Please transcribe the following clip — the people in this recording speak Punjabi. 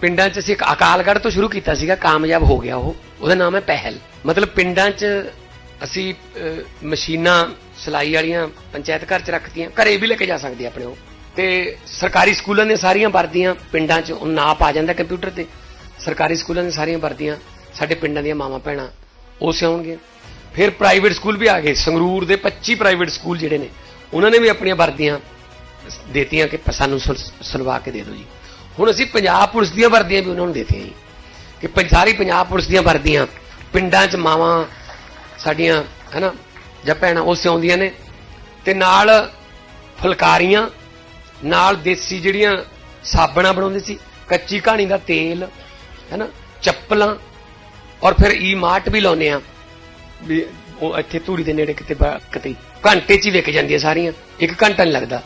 ਪਿੰਡਾਂ 'ਚ ਅਸੀਂ ਇੱਕ ਅਕਾਲਗੜ੍ਹ ਤੋਂ ਸ਼ੁਰੂ ਕੀਤਾ ਸੀਗਾ, ਕਾਮਯਾਬ ਹੋ ਗਿਆ ਉਹ। ਉਹਦਾ ਨਾਮ ਹੈ ਪਹਿਲ। ਮਤਲਬ ਪਿੰਡਾਂ 'ਚ ਅਸੀਂ ਮਸ਼ੀਨਾਂ ਸਿਲਾਈ ਵਾਲੀਆਂ ਪੰਚਾਇਤ ਘਰ 'ਚ ਰੱਖਤੀਆਂ, ਘਰੇ ਵੀ ਲੈ ਕੇ ਜਾ ਸਕਦੇ ਆਪਣੇ ਉਹ। ਤੇ ਸਰਕਾਰੀ ਸਕੂਲਾਂ ਦੀਆਂ ਸਾਰੀਆਂ ਵਰਦੀਆਂ ਪਿੰਡਾਂ 'ਚ ਉਹ ਨਾਪ ਆ ਜਾਂਦਾ ਕੰਪਿਊਟਰ ਤੇ। ਸਰਕਾਰੀ ਸਕੂਲਾਂ ਦੀਆਂ ਸਾਰੀਆਂ ਵਰਦੀਆਂ ਸਾਡੇ ਪਿੰਡਾਂ ਦੀਆਂ ਮਾਵਾਂ ਭੈਣਾਂ ਉਹ ਸਿਆਉਣਗੇ ਫਿਰ ਪ੍ਰਾਈਵੇਟ ਸਕੂਲ ਵੀ ਆ ਗਏ। ਸੰਗਰੂਰ ਦੇ 25 ਪ੍ਰਾਈਵੇਟ ਸਕੂਲ ਜਿਹੜੇ ਨੇ, ਉਹਨਾਂ ਨੇ ਵੀ ਆਪਣੀਆਂ ਵਰਦੀਆਂ ਦੇਤੀਆਂ ਕਿ ਸਾਨੂੰ ਸਿਲ- ਕੇ ਦੇ ਦਿਓ ਜੀ। ਹੁਣ ਅਸੀਂ ਪੰਜਾਬ ਪੁਲਿਸ ਦੀਆਂ ਵਰਦੀਆਂ ਵੀ ਉਹਨਾਂ ਨੂੰ ਦੇਤੀਆਂ ਜੀ। ਕਿ ਪੰ- ਸਾਰੀ ਪੰਜਾਬ ਪੁਲਿਸ ਦੀਆਂ ਵਰਦੀਆਂ, ਪਿੰਡਾਂ 'ਚ ਮਾਵਾਂ, ਸਾਡੀਆਂ, ਹੈਨਾ, ਜਾਂ ਭੈਣਾਂ, ਉਹ ਸਿਉਂਦੀਆਂ ਨੇ। ਤੇ ਨਾਲ ਫੁਲਕਾਰੀਆਂ, ਨਾਲ ਦੇਸੀ ਜਿਹੜੀਆਂ ਸਾਬਣਾਂ ਬਣਾਉਂਦੇ ਸੀ, ਕੱਚੀ ਕਹਾਣੀ ਦਾ ਤੇਲ, ਹੈਨਾ, ਚੱਪਲਾਂ, ਔਰ ਫਿਰ ਈ ਮਾਰਟ ਵੀ ਲਾਉਨੇ ਆ ਵੀ ਉਹ ਇੱਥੇ ਧੂਰੀ ਦੇ ਨੇੜੇ ਕਿਤੇ ਕਿਤੇ ਘੰਟੇ 'ਚ ਹੀ ਵਿਕ ਜਾਂਦੀਆਂ ਸਾਰੀਆਂ, ਇੱਕ ਘੰਟਾ ਨਹੀਂ ਲੱਗਦਾ।